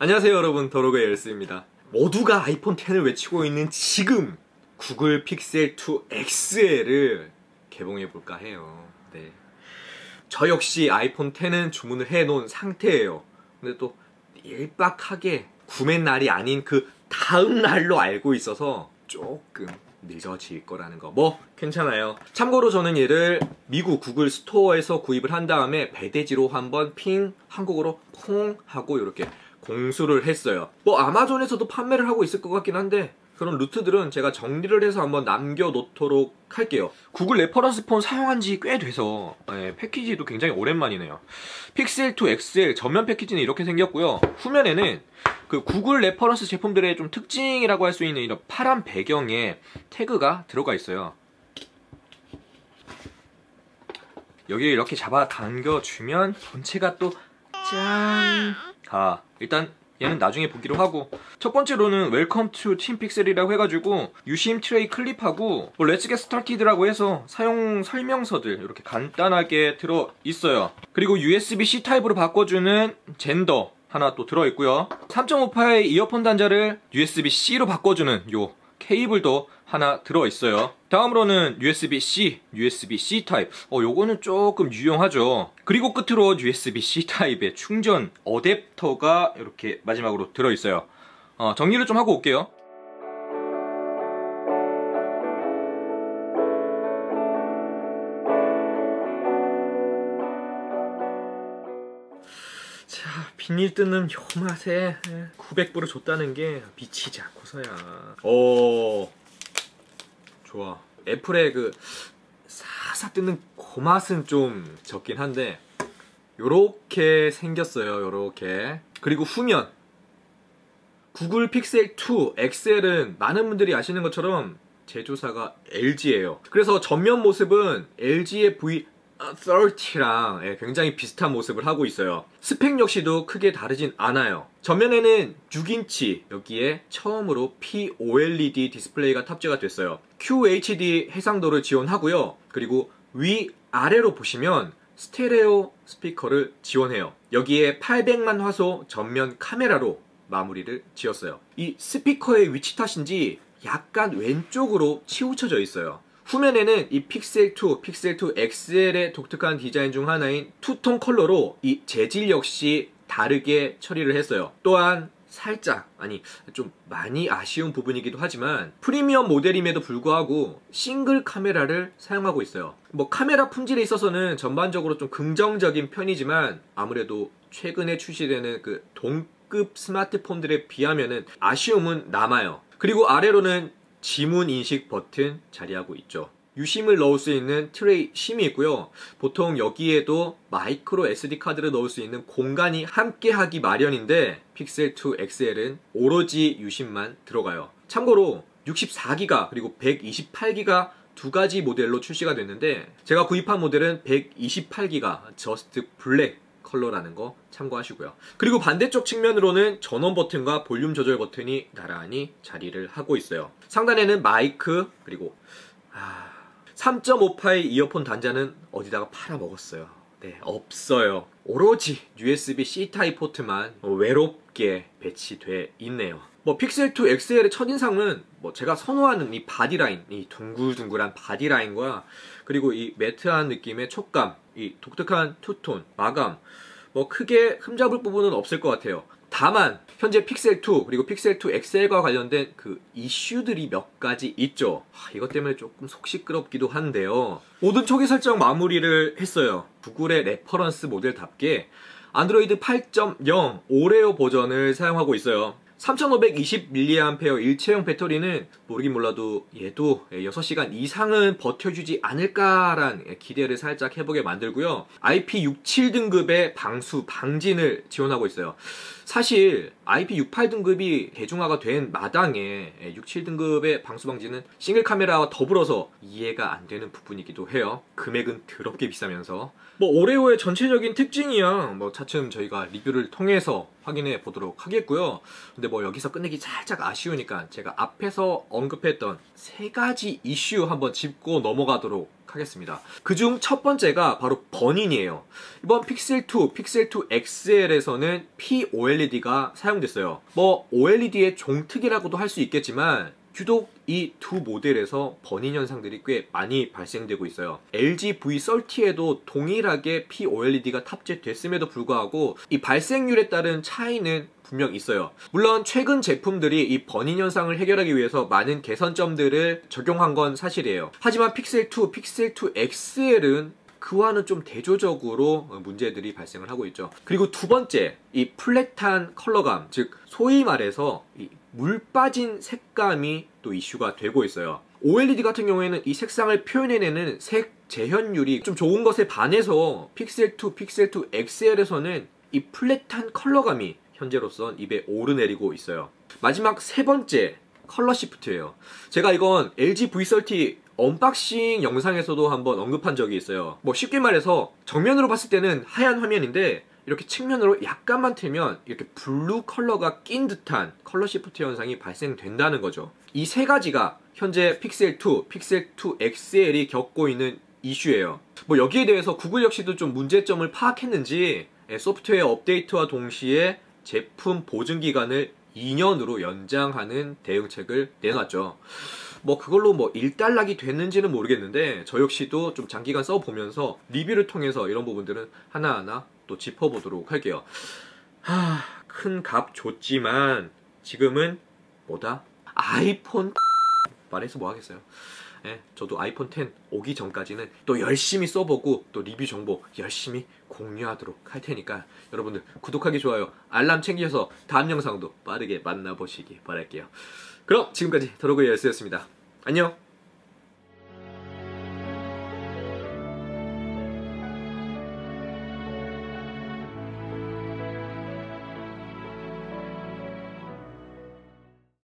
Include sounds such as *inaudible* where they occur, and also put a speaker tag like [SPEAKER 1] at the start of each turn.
[SPEAKER 1] 안녕하세요 여러분. 더로그의 열스입니다. 모두가 아이폰 10을 외치고 있는 지금 구글 픽셀 2 XL을 개봉해 볼까 해요. 네. 저 역시 아이폰 10은 주문을 해 놓은 상태예요. 근데 또 일박하게 구매 날이 아닌 그 다음 날로 알고 있어서 조금 늦어질 거라는 거. 뭐 괜찮아요. 참고로 저는 얘를 미국 구글 스토어에서 구입을 한 다음에 배대지로 한번 핑 한국어로 퐁 하고 이렇게 공수를 했어요. 뭐 아마존에서도 판매를 하고 있을 것 같긴 한데 그런 루트들은 제가 정리를 해서 한번 남겨놓도록 할게요. 구글 레퍼런스 폰 사용한 지 꽤 돼서 네, 패키지도 굉장히 오랜만이네요. 픽셀 2 XL 전면 패키지는 이렇게 생겼고요. 후면에는 그 구글 레퍼런스 제품들의 좀 특징이라고 할 수 있는 이런 파란 배경에 태그가 들어가 있어요. 여기 이렇게 잡아 당겨주면 전체가 또 짠! 아, 일단 얘는 나중에 보기로 하고. 첫 번째로는 웰컴 투 팀픽셀이라고 해가지고 유심 트레이 클립하고 뭐 렛츠 겟 스타티드라고 해서 사용 설명서들 이렇게 간단하게 들어 있어요. 그리고 USB-C 타입으로 바꿔주는 젠더 하나 또 들어있고요. 3.5파의 이어폰 단자를 USB-C로 바꿔주는 요 케이블도 하나 들어있어요. 다음으로는 USB-C, USB-C 타입. 어 요거는 조금 유용하죠. 그리고 끝으로 USB-C 타입의 충전 어댑터가 이렇게 마지막으로 들어있어요. 어, 정리를 좀 하고 올게요 비닐 뜯는 요 맛에 900불을 줬다는 게 미치지 않고서야. 오, 좋아. 애플의 그 사사 뜯는 그 맛은 좀 적긴 한데 요렇게 생겼어요. 요렇게. 그리고 후면 구글 픽셀 2 XL은 많은 분들이 아시는 것처럼 제조사가 LG예요. 그래서 전면 모습은 LG의 V 30랑 예, 굉장히 비슷한 모습을 하고 있어요. 스펙 역시도 크게 다르진 않아요. 전면에는 6인치 여기에 처음으로 POLED 디스플레이가 탑재가 됐어요. QHD 해상도를 지원하고요. 그리고 위 아래로 보시면 스테레오 스피커를 지원해요. 여기에 800만 화소 전면 카메라로 마무리를 지었어요. 이 스피커의 위치 탓인지 약간 왼쪽으로 치우쳐져 있어요. 후면에는 이 픽셀 2, 픽셀 2 XL의 독특한 디자인 중 하나인 투톤 컬러로 이 재질 역시 다르게 처리를 했어요. 또한 살짝 아니 좀 많이 아쉬운 부분이기도 하지만 프리미엄 모델임에도 불구하고 싱글 카메라를 사용하고 있어요. 뭐 카메라 품질에 있어서는 전반적으로 좀 긍정적인 편이지만 아무래도 최근에 출시되는 그 동급 스마트폰들에 비하면은 아쉬움은 남아요. 그리고 아래로는 지문 인식 버튼 자리하고 있죠. 유심을 넣을 수 있는 트레이 심이 있고요. 보통 여기에도 마이크로 SD 카드를 넣을 수 있는 공간이 함께 하기 마련인데 픽셀 2 XL은 오로지 유심만 들어가요. 참고로 64기가 그리고 128기가 두 가지 모델로 출시가 됐는데 제가 구입한 모델은 128기가 저스트 블랙 컬러라는 거 참고하시고요. 그리고 반대쪽 측면으로는 전원 버튼과 볼륨 조절 버튼이 나란히 자리를 하고 있어요. 상단에는 마이크 그리고 아... 3.5파의 이어폰 단자는 어디다가 팔아먹었어요. 네, 없어요. 오로지 USB-C 타입 포트만 외롭게 배치돼 있네요. 뭐 픽셀 2 XL의 첫인상은 뭐 제가 선호하는 이 바디라인, 이 둥글둥글한 바디라인과 그리고 이 매트한 느낌의 촉감, 이 독특한 투톤, 마감, 뭐 크게 흠잡을 부분은 없을 것 같아요. 다만 현재 픽셀 2 그리고 픽셀 2 XL과 관련된 그 이슈들이 몇 가지 있죠. 하, 이것 때문에 조금 속 시끄럽기도 한데요. 모든 초기 설정 마무리를 했어요. 구글의 레퍼런스 모델답게 안드로이드 8.0 오레오 버전을 사용하고 있어요. 3520mAh 일체형 배터리는 모르긴 몰라도 얘도 6시간 이상은 버텨주지 않을까란 기대를 살짝 해보게 만들고요. IP67 등급의 방수 방진을 지원하고 있어요. 사실 IP68 등급이 대중화가 된 마당에 67 등급의 방수 방지는 싱글 카메라와 더불어서 이해가 안 되는 부분이기도 해요. 금액은 더럽게 비싸면서 뭐 오레오의 전체적인 특징이야 뭐 차츰 저희가 리뷰를 통해서 확인해 보도록 하겠고요. 근데 뭐 여기서 끝내기 살짝 아쉬우니까 제가 앞에서 언급했던 세 가지 이슈 한번 짚고 넘어가도록 하겠습니다. 그중 첫 번째가 바로 버닌이에요. 이번 픽셀 2, 픽셀 2 XL에서는 POLED가 사용됐어요. 뭐 OLED의 종특이라고도 할 수 있겠지만 유독 이 두 모델에서 버닌 현상들이 꽤 많이 발생되고 있어요. LG V30에도 동일하게 POLED가 탑재됐음에도 불구하고 이 발생률에 따른 차이는 분명 있어요. 물론 최근 제품들이 이 버닌 현상을 해결하기 위해서 많은 개선점들을 적용한 건 사실이에요. 하지만 픽셀 2, 픽셀 2 XL은 그와는 좀 대조적으로 문제들이 발생을 하고 있죠. 그리고 두 번째, 이 플랫한 컬러감, 즉 소위 말해서 이 물 빠진 색감이 또 이슈가 되고 있어요. OLED 같은 경우에는 이 색상을 표현해내는 색 재현율이 좀 좋은 것에 반해서 픽셀 2, 픽셀 2 XL에서는 이 플랫한 컬러감이 현재로선 입에 오르내리고 있어요. 마지막 세 번째 컬러 시프트예요. 제가 이건 LG V30 언박싱 영상에서도 한번 언급한 적이 있어요. 뭐 쉽게 말해서 정면으로 봤을 때는 하얀 화면인데 이렇게 측면으로 약간만 틀면 이렇게 블루 컬러가 낀 듯한 컬러 시프트 현상이 발생된다는 거죠. 이 세 가지가 현재 픽셀 2, 픽셀 2 XL이 겪고 있는 이슈예요. 뭐 여기에 대해서 구글 역시도 좀 문제점을 파악했는지 예, 소프트웨어 업데이트와 동시에 제품 보증 기간을 2년으로 연장하는 대응책을 내놨죠. 뭐 그걸로 뭐 일단락이 됐는지는 모르겠는데 저 역시도 좀 장기간 써보면서 리뷰를 통해서 이런 부분들은 하나하나 또 짚어보도록 할게요. 하, 큰 값 줬지만 지금은 뭐다? 아이폰 *laughs* 말해서 뭐 하겠어요. 예, 저도 아이폰 10 오기 전까지는 또 열심히 써보고 또 리뷰 정보 열심히 공유하도록 할 테니까 여러분들 구독하기 좋아요 알람 챙기셔서 다음 영상도 빠르게 만나보시기 바랄게요. 그럼 지금까지 더로그의 열스였습니다. 안녕.